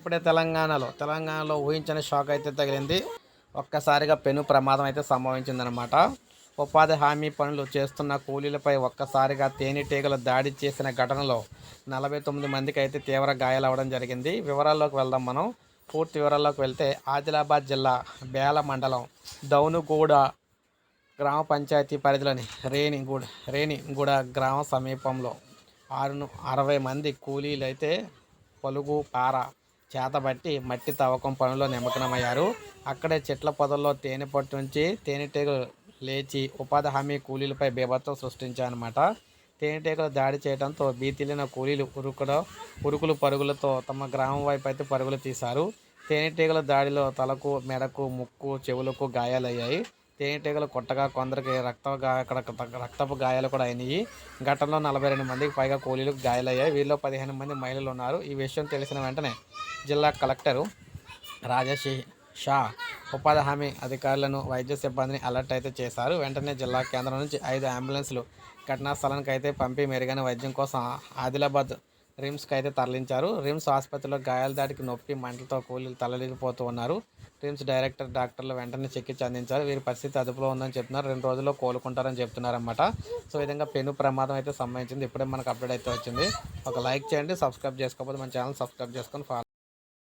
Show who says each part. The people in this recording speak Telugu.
Speaker 1: ఇప్పుడే తెలంగాణలో తెలంగాణలో ఊహించని షాక్ అయితే తగిలింది. ఒక్కసారిగా పెను ప్రమాదం అయితే సంభవించిందనమాట ఉపాధి హామీ పనులు చేస్తున్న కూలీలపై ఒక్కసారిగా తేనెటీగలు దాడి చేసిన ఘటనలో నలభై తొమ్మిది మందికి అయితే తీవ్ర గాయాలవ్వడం జరిగింది. వివరాల్లోకి వెళ్దాం మనం. పూర్తి వివరాల్లోకి వెళ్తే ఆదిలాబాద్ జిల్లా బేల మండలం దౌనుగూడ గ్రామ పంచాయతీ పరిధిలోని రేణిగూడ రేణిగూడ గ్రామ సమీపంలో ఆరు అరవై మంది కూలీలు అయితే పలుగు పార చేతబట్టి మట్టి తవ్వకం పనిలో నిమగ్నమయ్యారు. అక్కడే చెట్ల పొదల్లో తేనె పట్టు నుంచి తేనెటీగలు లేచి ఉపాధి హామీ కూలీలపై బీభత్సం సృష్టించాయన్నమాట తేనెటీగలు దాడి చేయడంతో బీతిలిన కూలీలు ఉరుకుల ఉరుకులు పరుగులతో తమ గ్రామం వైపు అయితే పరుగులు తీశారు. తేనెటీగల దాడిలో తలకు మెడకు ముక్కు చెవులకు గాయాలయ్యాయి. తేనెటీగలు కొట్టగా కొందరికి రక్త అక్కడ రక్తపు గాయాలు కూడా అయినాయి. ఘటనలో నలభై రెండు మందికి పైగా కూలీలకు గాయాలయ్యాయి. వీరిలో పదిహేను మంది మహిళలు ఉన్నారు. ఈ విషయం తెలిసిన వెంటనే జిల్లా కలెక్టరు రాజశే షా ఉపాధి హామీ అధికారులను వైద్య సిబ్బందిని అలర్ట్ అయితే చేశారు. వెంటనే జిల్లా కేంద్రం నుంచి ఐదు అంబులెన్స్లు ఘటనా స్థలానికి అయితే పంపి మెరుగైన వైద్యం కోసం ఆదిలాబాద్ రిమ్స్కి అయితే తరలించారు. రిమ్స్ ఆసుపత్రిలో గాయాల దాడికి నొప్పి మంటలతో కూలీలు తలలిగిపోతూ ఉన్నారు. రిమ్స్ డైరెక్టర్ డాక్టర్లు వెంటనే చికిత్స అందించారు. వీరి పరిస్థితి అదుపులో ఉందని చెప్తున్నారు. రెండు రోజుల్లో కోలుకుంటారని చెప్తున్నారన్నమాట. సో విధంగా పెను ప్రమాదం అయితే సంబంధించింది ఇప్పుడే మనకు అప్డేట్ అయితే వచ్చింది. ఒక లైక్ చేయండి సబ్స్క్రైబ్ చేసుకోకపోతే మన ఛానల్ సబ్స్క్రైబ్ చేసుకొని ఫాలో